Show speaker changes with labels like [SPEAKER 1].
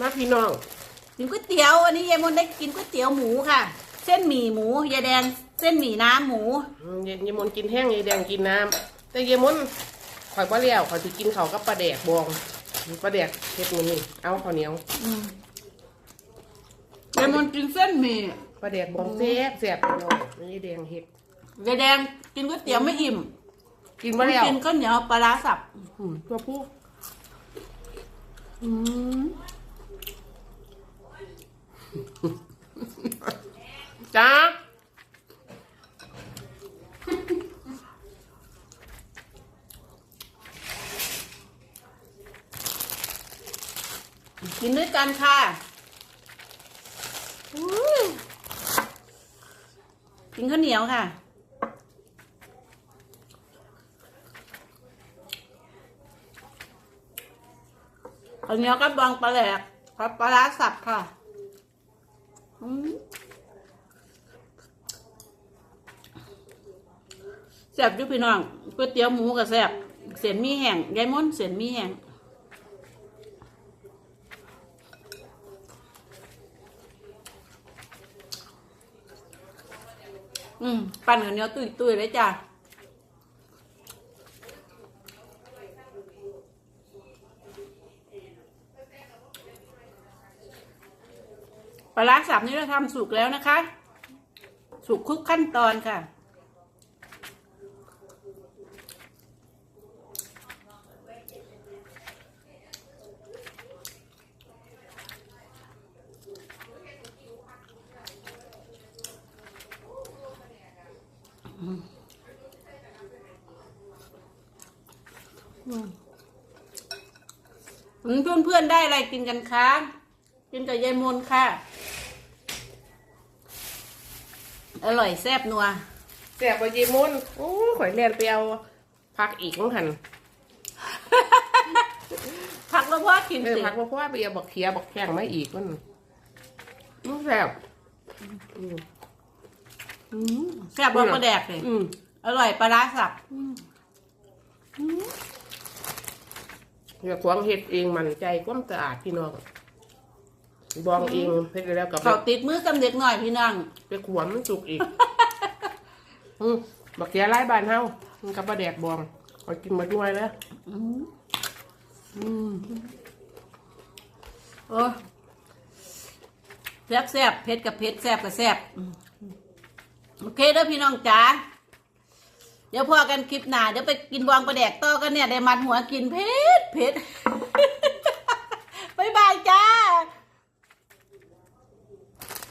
[SPEAKER 1] มาพี่น้อง
[SPEAKER 2] กินก๋วยเตี๋ยววันนี้ยายมนได้กินก๋วยเตี๋ยวหมูค่ะ เส้นหมี่หมูยายแดงเส้นหมี่น้ำหมู
[SPEAKER 1] อืมเยายมนกินแห้งยายแดงกินน้ำแต่ยายมนข่อยบ่เลี้ยวข่อยสิกินเขาวกับปลาแดกบองปลาแดกเฮ็ดมื้อนี้เอาข้าวเหนียว
[SPEAKER 2] ยายมนกินเส้นหมี่
[SPEAKER 1] ปลาแดกบองแซ่บแซ่บพี่น้องยายแดงเฮ็ด
[SPEAKER 2] ยายแดงกินก๋วยเตี๋ยวไม่อิ่ม
[SPEAKER 1] กินบ่แล้ว
[SPEAKER 2] กินข้าวเหนียวปลาร้าสับ
[SPEAKER 1] อืมตัวผู้
[SPEAKER 2] อืม
[SPEAKER 1] จ้า
[SPEAKER 2] กินด้วยกันค่ะอุ้ยกินข้าวเหนียวค่ะ ข้าวเหนียวกับบองปลาแหลกกับปลาร้าสับค่ะอืม แซ่บอยู่พี่น้องก๋วยเตี๋ยวหมูกับแซ่บเสียนมีแห้งยายม้นเสียนมีแห้งอืมปั่นข้าวเหนียวตุยตุยเลยจ้ะปลาร้าสับนี่เราทำสุกแล้วนะคะ สุกคุกขั้นตอนค่ะ เพื่อนเพื่อนๆได้อะไรกินกันคะกินกับยายมนค่ะ อร่อยแซ่บนัว
[SPEAKER 1] แซ่บกว่ายายมนโอ้ยข่อยแล่นไปเอาผักอีกของหัน
[SPEAKER 2] ผักแล้วพ่อกิน
[SPEAKER 1] เออ
[SPEAKER 2] สิ
[SPEAKER 1] ผักบ่เพราะว่าไปเอาบักเขียบักแข้งมาอีกมันมันแซ่บ อืม
[SPEAKER 2] อืมแซ่บบอกปลาแดกเลย
[SPEAKER 1] อืม
[SPEAKER 2] อร่อยปลาร้าสับ
[SPEAKER 1] เดี๋ยวควงเฮ็ดเองมันใจความสะอาดพี่น้องบองเองเฮ็ดแล้วกับ
[SPEAKER 2] เขาติดมือกำเด็กหน่อยพี่น้อง
[SPEAKER 1] ไปขวมมันสุกอีกอืมบักเขียไล่บานเฮามันกับปลาแดกบองขอยกินมาด้วยแล้ว
[SPEAKER 2] โอ้แซ่บแซ่บเผ็ดกับเผ็ดแซ่บกับแซ่บอืม โอเคเด้อพี่น้องจ๋าเดี๋ยวพอกันคลิปหน้าเดี๋ยวไปกินวางประแดกต่อกันเนี่ยได้มันหัวกินเผ็ดเผ็ด